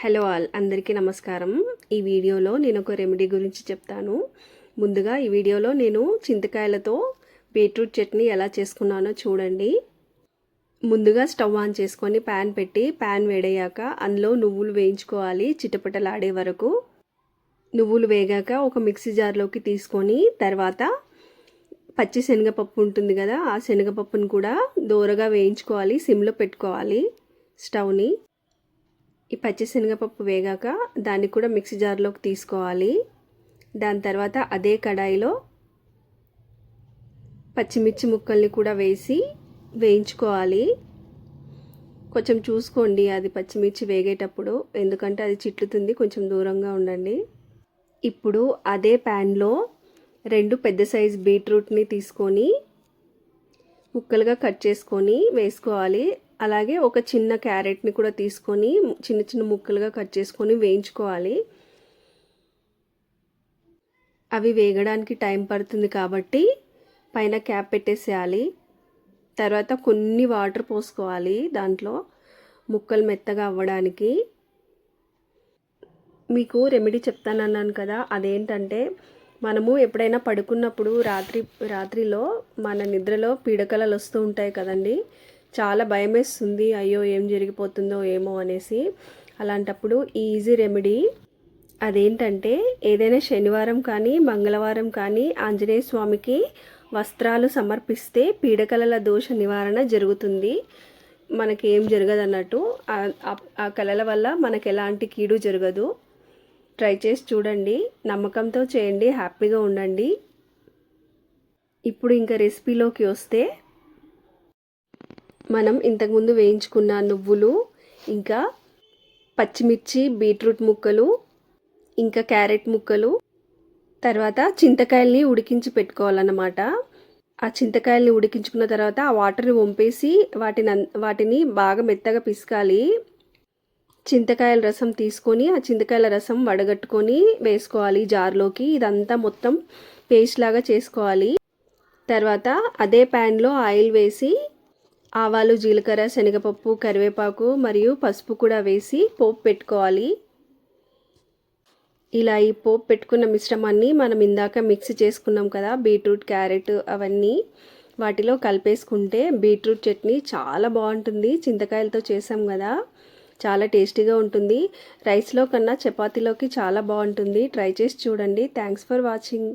Hello all అందరికీ నమస్కారం. ఈ వీడియోలో నేను ఒక రెమెడీ గురించి చెప్తాను. ముందుగా ఈ వీడియోలో నేను చింతకాయలతో బీట్రూట్ చట్నీ ఎలా చేసుకున్నానో చూడండి. ముందుగా స్టవ్ ఆన్ చేసుకొని ప్యాన్ పెట్టి ప్యాన్ వేడయ్యాక అందులో నువ్వులు వేయించుకోవాలి చిటపటలాడే వరకు. నువ్వులు వేగాక ఒక మిక్సీ జార్లోకి తీసుకొని తర్వాత పచ్చి శనగపప్పు ఉంటుంది కదా ఆ శనగపప్పును కూడా దోరగా వేయించుకోవాలి సిమ్లో పెట్టుకోవాలి స్టవ్ని. ఈ పచ్చిశనగపప్పు వేగాక దాన్ని కూడా మిక్సీ జార్లోకి తీసుకోవాలి. దాని తర్వాత అదే కడాయిలో పచ్చిమిర్చి ముక్కల్ని కూడా వేసి వేయించుకోవాలి. కొంచెం చూసుకోండి అది పచ్చిమిర్చి వేగేటప్పుడు ఎందుకంటే అది చిట్లుతుంది కొంచెం దూరంగా ఉండండి. ఇప్పుడు అదే ప్యాన్లో రెండు పెద్ద సైజ్ బీట్రూట్ని తీసుకొని ముక్కలుగా కట్ చేసుకొని వేసుకోవాలి. అలాగే ఒక చిన్న క్యారెట్ని కూడా తీసుకొని చిన్న చిన్న ముక్కలుగా కట్ చేసుకొని వేయించుకోవాలి. అవి వేగడానికి టైం పడుతుంది కాబట్టి పైన క్యాప్ పెట్టేసేయాలి. తర్వాత కొన్ని వాటర్ పోసుకోవాలి దాంట్లో ముక్కలు మెత్తగా అవ్వడానికి. మీకు రెమెడీ చెప్తానన్నాను కదా అదేంటంటే మనము ఎప్పుడైనా పడుకున్నప్పుడు రాత్రి రాత్రిలో మన నిద్రలో పీడకలలు వస్తూ ఉంటాయి కదండి. చాలా భయం వేస్తుంది అయ్యో ఏం జరిగిపోతుందో ఏమో అనేసి. అలాంటప్పుడు ఈజీ రెమెడీ అదేంటంటే ఏదైనా శనివారం కానీ మంగళవారం కానీ ఆంజనేయ స్వామికి వస్త్రాలు సమర్పిస్తే పీడకలల దోష నివారణ జరుగుతుంది. మనకి ఏం జరగదు అన్నట్టు ఆ కళల వల్ల మనకు ఎలాంటి కీడు జరగదు. ట్రై చేసి చూడండి నమ్మకంతో చేయండి హ్యాపీగా ఉండండి. ఇప్పుడు ఇంకా రెసిపీలోకి వస్తే మనం ఇంతకుముందు వేయించుకున్న నువ్వులు ఇంకా పచ్చిమిర్చి బీట్రూట్ ముక్కలు ఇంకా క్యారెట్ ముక్కలు తర్వాత చింతకాయల్ని ఉడికించి పెట్టుకోవాలన్నమాట. ఆ చింతకాయల్ని ఉడికించుకున్న తర్వాత ఆ వాటర్ని వంపేసి వాటిని వాటిని బాగా మెత్తగా పిసకాలి. చింతకాయల రసం తీసుకొని ఆ చింతకాయల రసం వడగట్టుకొని వేసుకోవాలి జార్లోకి. ఇదంతా మొత్తం పేస్ట్ లాగా చేసుకోవాలి. తర్వాత అదే ప్యాన్లో ఆయిల్ వేసి ఆవాలు జీలకర్ర శనగపప్పు కరివేపాకు మరియు పసుపు కూడా వేసి పోపు పెట్టుకోవాలి. ఇలా ఈ పోపు పెట్టుకున్న మిశ్రమాన్ని మనం ఇందాక మిక్స్ చేసుకున్నాం కదా బీట్రూట్ క్యారెట్ అవన్నీ వాటిలో కలిపేసుకుంటే బీట్రూట్ చట్నీ చాలా బాగుంటుంది. చింతకాయలతో చేసాం కదా చాలా టేస్టీగా ఉంటుంది. రైస్లో కన్నా చపాతీలోకి చాలా బాగుంటుంది. ట్రై చేసి చూడండి. Thanks for watching